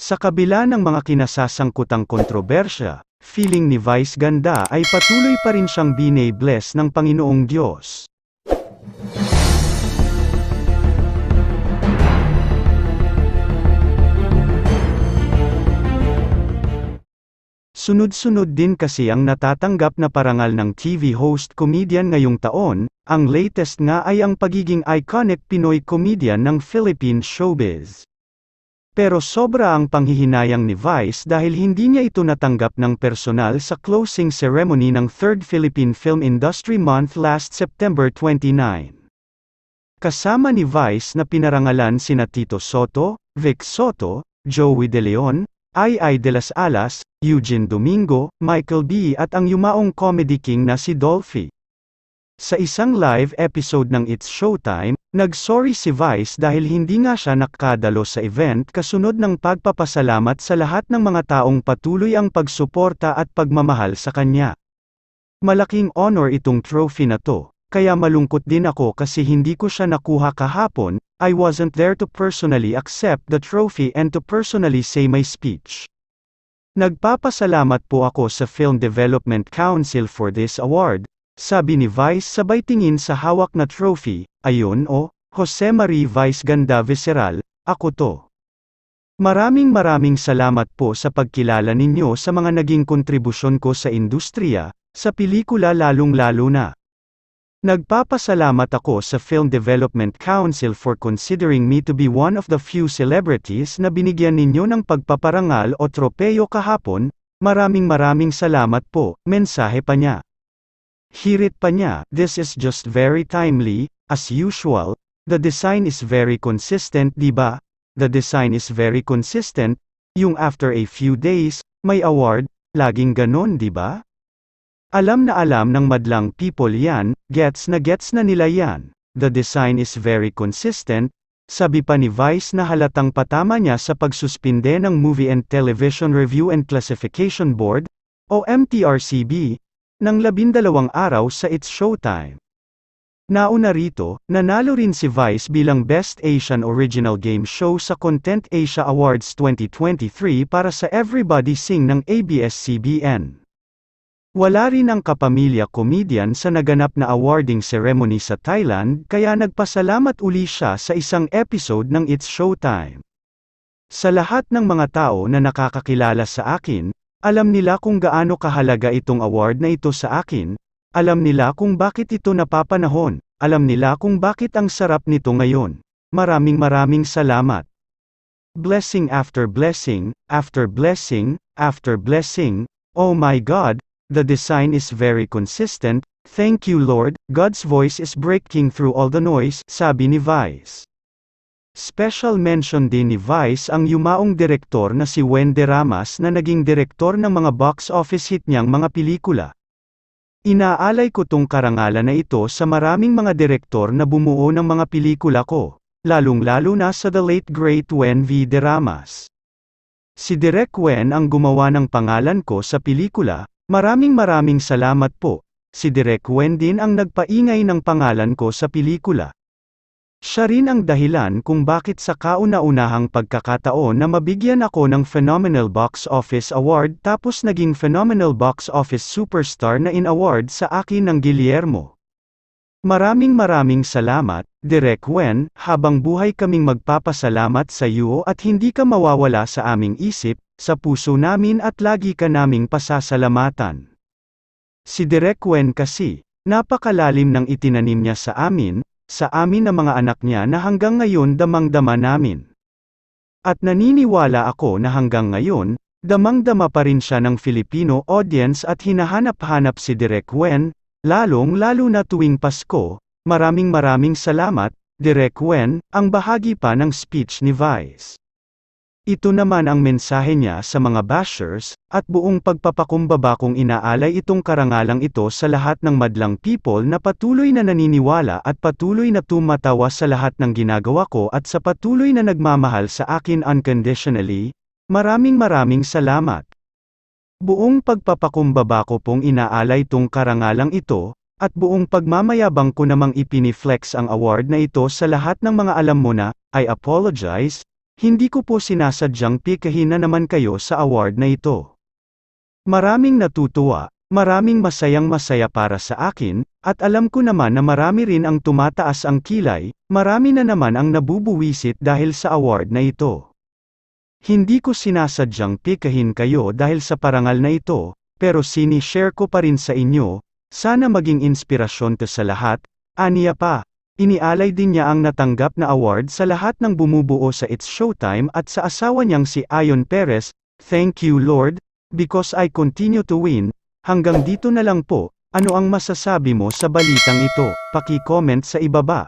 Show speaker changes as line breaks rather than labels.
Sa kabila ng mga kinasasangkutang kontrobersya, feeling ni Vice Ganda ay patuloy pa rin siyang bine-bless ng Panginoong Diyos. Sunod-sunod din kasi ang natatanggap na parangal ng TV host comedian ngayong taon, ang latest nga ay ang pagiging iconic Pinoy comedian ng Philippine showbiz. Pero sobra ang panghihinayang ni Vice dahil hindi niya ito natanggap ng personal sa closing ceremony ng 3rd Philippine Film Industry Month last September 29. Kasama ni Vice na pinarangalan sina Tito Soto, Vic Soto, Joey De Leon, Ay de las Alas, Eugene Domingo, Michael B. at ang yumaong comedy king na si Dolphy. Sa isang live episode ng It's Showtime, nag-sorry si Vice dahil hindi nga siya nakadalo sa event kasunod ng pagpapasalamat sa lahat ng mga taong patuloy ang pagsuporta at pagmamahal sa kanya. Malaking honor itong trophy na to, kaya malungkot din ako kasi hindi ko siya nakuha kahapon, I wasn't there to personally accept the trophy and to personally say my speech. Nagpapasalamat po ako sa Film Development Council for this award, sabi ni Vice sabay tingin sa hawak na trophy, ayun o, Jose Marie Vice Ganda Visceral, ako to. Maraming maraming salamat po sa pagkilala ninyo sa mga naging kontribusyon ko sa industriya, sa pelikula lalong-lalo na. Nagpapasalamat ako sa Film Development Council for considering me to be one of the few celebrities na binigyan ninyo ng pagpaparangal o tropeyo kahapon, maraming maraming salamat po, mensahe pa niya. Hirit pa niya, this is just very timely, as usual, the design is very consistent di ba? The design is very consistent, yung after a few days, may award, laging ganon di ba? Alam na alam ng madlang people yan, gets na gets na nila yan. The design is very consistent, sabi pa ni Vice na halatang patama niya sa pagsuspinde ng Movie and Television Review and Classification Board, o MTRCB, ng labindalawang araw sa It's Showtime. Nauna rito, nanalo rin si Vice bilang Best Asian Original Game Show sa Content Asia Awards 2023 para sa Everybody Sing ng ABS-CBN. Wala rin ang kapamilya comedian sa naganap na awarding ceremony sa Thailand kaya nagpasalamat uli siya sa isang episode ng It's Showtime. Sa lahat ng mga tao na nakakakilala sa akin, alam nila kung gaano kahalaga itong award na ito sa akin, alam nila kung bakit ito napapanahon, alam nila kung bakit ang sarap nito ngayon. Maraming maraming salamat. Blessing after blessing, after blessing, after blessing, oh my God, The design is very consistent, thank you Lord, God's voice is breaking through all the noise, sabi ni Vice. Special mention din ni Vice ang yumaong direktor na si Wende Ramas na naging direktor ng mga box office hit niyang mga pelikula. Inaalay ko tong karangalan na ito sa maraming mga direktor na bumuo ng mga pelikula ko, lalong-lalo na sa the late great Wen V. De Ramas. Si Direk Wen ang gumawa ng pangalan ko sa pelikula, Maraming maraming salamat po. Si Direk Wen din ang nagpaingay ng pangalan ko sa pelikula. Siya rin ang dahilan kung bakit sa kauna-unahang pagkakataon na mabigyan ako ng Phenomenal Box Office Award tapos naging Phenomenal Box Office Superstar na in-award sa akin ng Guillermo. Maraming maraming salamat, Direk Wen, habang buhay kaming magpapasalamat sa iyo at hindi ka mawawala sa aming isip, sa puso namin at lagi ka naming pasasalamatan. Si Direk Wen kasi, napakalalim ng itinanim niya sa amin, sa amin na mga anak niya na hanggang ngayon damang-dama namin. At naniniwala ako na hanggang ngayon, damang-dama pa rin siya ng Filipino audience at hinahanap-hanap si Direk Wen, lalong-lalo na tuwing Pasko, maraming maraming salamat, Direk Wen, ang bahagi pa ng speech ni Vice. Ito naman ang mensahe niya sa mga bashers, at buong pagpapakumbaba kong inaalay itong karangalang ito sa lahat ng madlang people na patuloy na naniniwala at patuloy na tumatawa sa lahat ng ginagawa ko at sa patuloy na nagmamahal sa akin unconditionally, maraming maraming salamat. Buong pagpapakumbaba ko pong inaalay tong karangalang ito, at buong pagmamayabang ko namang ipiniflex ang award na ito sa lahat ng mga alam mo na, I apologize, Hindi ko po sinasadyang pikahin na naman kayo sa award na ito. Maraming natutuwa, maraming masayang masaya para sa akin, at alam ko naman na marami rin ang tumataas ang kilay, marami na naman ang nabubuwisit dahil sa award na ito. Hindi ko sinasadyang pikahin kayo dahil sa parangal na ito, pero sinishare ko pa rin sa inyo, sana maging inspirasyon to sa lahat, aniya pa. Inialay din niya ang natanggap na award sa lahat ng bumubuo sa It's Showtime at sa asawa niyang si Ayon Perez, Thank you Lord, because I continue to win. Hanggang dito na lang po, ano ang masasabi mo sa balitang ito? Paki-comment sa ibaba.